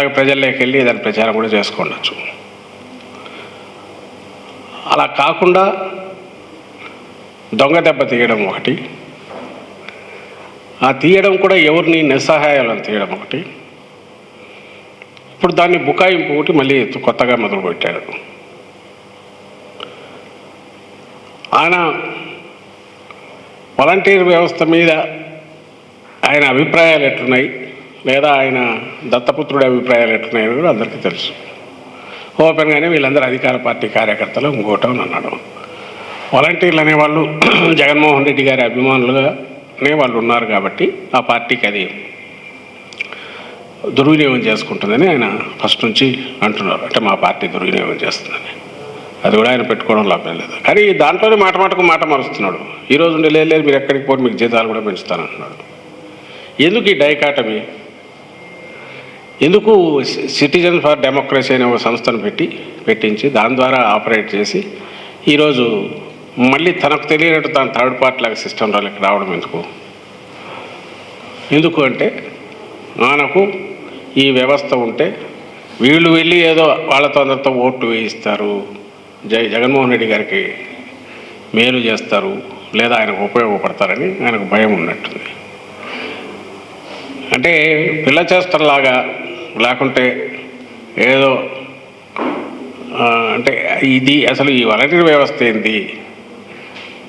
అలాగే ప్రజల్లోకి వెళ్ళి దాని ప్రచారం కూడా చేసుకోవచ్చు అలా కాకుండా దొంగ దెబ్బ తీయడం ఒకటి ఆ తీయడం కూడా ఎవరిని నిస్సహాయాలను తీయడం ఒకటి. ఇప్పుడు దాన్ని బుకాయింపు ఒకటి మళ్ళీ కొత్తగా మొదలుపెట్టాడు. ఆయన వాలంటీర్ వ్యవస్థ మీద ఆయన అభిప్రాయాలు ఎట్లున్నాయి? లేదా ఆయన దత్తపుత్రుడి అభిప్రాయాలు ఎట్లున్నాయని కూడా అందరికీ తెలుసు. ఓపెన్గానే వీళ్ళందరూ అధికార పార్టీ కార్యకర్తలు ఇంకోటం అన్నాడు వాలంటీర్లు అనేవాళ్ళు జగన్మోహన్ రెడ్డి గారి అభిమానులుగానే వాళ్ళు ఉన్నారు కాబట్టి ఆ పార్టీకి అది దుర్వినియోగం చేసుకుంటుందని ఆయన ఫస్ట్ నుంచి అంటున్నారు. అంటే మా పార్టీ దుర్వినియోగం చేస్తుందని. అది కూడా ఆయన పెట్టుకోవడం లాభం లేదు. కానీ దాంట్లోనే మాట మాటకు మాట మారుస్తున్నాడు. ఈరోజు రోజు ఉండి లేదు లేదు మీరు ఎక్కడికి పోయి మీకు జీతాలు కూడా పెంచుతానంటున్నాడు. ఎందుకు ఈ డైకాటమీ? ఎందుకు సిటిజన్ ఫర్ డెమోక్రసీ అనే ఒక సంస్థను పెట్టి పెట్టించి దాని ద్వారా ఆపరేట్ చేసి ఈరోజు మళ్ళీ తనకు తెలియనట్టు తన థర్డ్ పార్టీ లాగా సిస్టంలోకి రావడం ఎందుకు? ఎందుకు అంటే మనకు ఈ వ్యవస్థ ఉంటే వీళ్ళు వెళ్ళి ఏదో వాళ్ళతో అందరితో ఓట్లు వేయిస్తారు జై జగన్మోహన్ రెడ్డి గారికి మేలు చేస్తారు లేదా ఆయనకు ఉపయోగపడతారని ఆయనకు భయం ఉన్నట్టుంది. అంటే పిల్ల చేష్టలాగా లేకుంటే ఏదో అంటే ఇది అసలు ఈ వాలంటీర్ వ్యవస్థ ఏంది?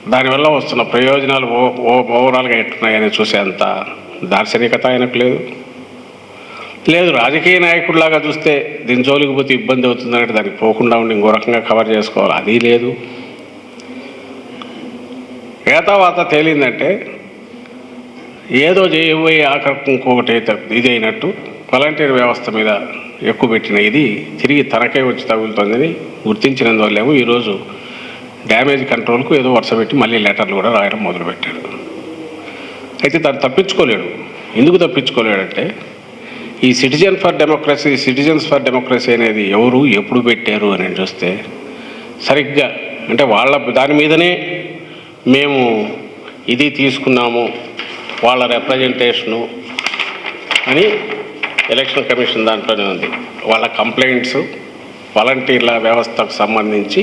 దానివల్ల వస్తున్న ప్రయోజనాలు ఓ ఓవరాల్గా ఎట్టున్నాయని చూసేంత దార్శనికత ఆయనకు లేదు. లేదు రాజకీయ నాయకుడిలాగా చూస్తే దీని జోలికి పోతే ఇబ్బంది అవుతుందంటే దానికి పోకుండా ఉండి ఇంకో రకంగా కవర్ చేసుకోవాలి. అది లేదు. ఏతావాత తేలిందంటే ఏదో చేయబోయే ఆఖరికి ఇంకొకటి అయితే ఇది అయినట్టు వాలంటీర్ వ్యవస్థ మీద ఎక్కువ పెట్టిన ఇది తిరిగి తనకే వచ్చి తగులుతుందని గుర్తించినందువల్లేమో ఈరోజు డ్యామేజ్ కంట్రోల్కు ఏదో వరుస పెట్టి మళ్ళీ లెటర్లు కూడా రాయడం మొదలుపెట్టాడు. అయితే దాన్ని తప్పించుకోలేడు. ఎందుకు తప్పించుకోలేడంటే ఈ citizen for democracy citizens for democracy అనేది ఎవరు ఎప్పుడు పెట్టారు అని చూస్తే సరిగ్గా అంటే వాళ్ళ దాని మీదనే మేము ఇది తీసుకున్నాము వాళ్ళ రిప్రజెంటేషను అని ఎలక్షన్ కమిషన్ దాంట్లోనే ఉంది. వాళ్ళ కంప్లైంట్స్ వాలంటీర్ల వ్యవస్థకు సంబంధించి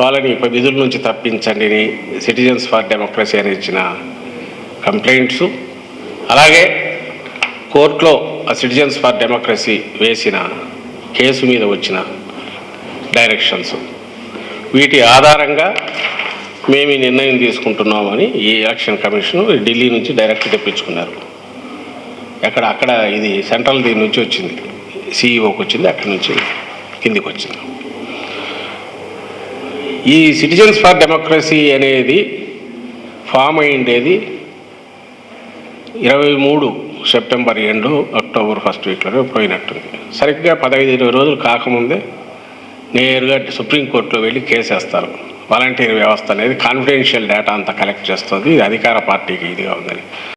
వాళ్ళని విధుల నుంచి తప్పించండి సిటిజన్స్ ఫర్ డెమోక్రసీ అని ఇచ్చిన కంప్లైంట్స్. అలాగే కోర్టులో ఆ సిటిజన్స్ ఫర్ డెమోక్రసీ వేసిన కేసు మీద వచ్చిన డైరెక్షన్స్ వీటి ఆధారంగా మేము ఈ నిర్ణయం తీసుకుంటున్నామని ఈ ఎలక్షన్ కమిషన్ ఢిల్లీ నుంచి డైరెక్ట్ తెప్పించుకున్నారు. ఎక్కడ అక్కడ ఇది సెంట్రల్ దీని నుంచి వచ్చింది. సిఇఓకి వచ్చింది అక్కడి నుంచి కిందికి వచ్చింది. ఈ సిటిజన్స్ ఫర్ డెమోక్రసీ అనేది ఫామ్ అయిండేది ఇరవై మూడు సెప్టెంబర్ ఎండు అక్టోబర్ ఫస్ట్ వీక్లోనే పోయినట్టుంది. సరిగ్గా పదహైదు ఇరవై రోజులు కాకముందే నేరుగా సుప్రీంకోర్టులో వెళ్ళి కేసేస్తారు వాలంటీర్ వ్యవస్థ అనేది కాన్ఫిడెన్షియల్ డేటా అంతా కలెక్ట్ చేస్తుంది. ఇది అధికార పార్టీకి ఇదిగా ఉందని.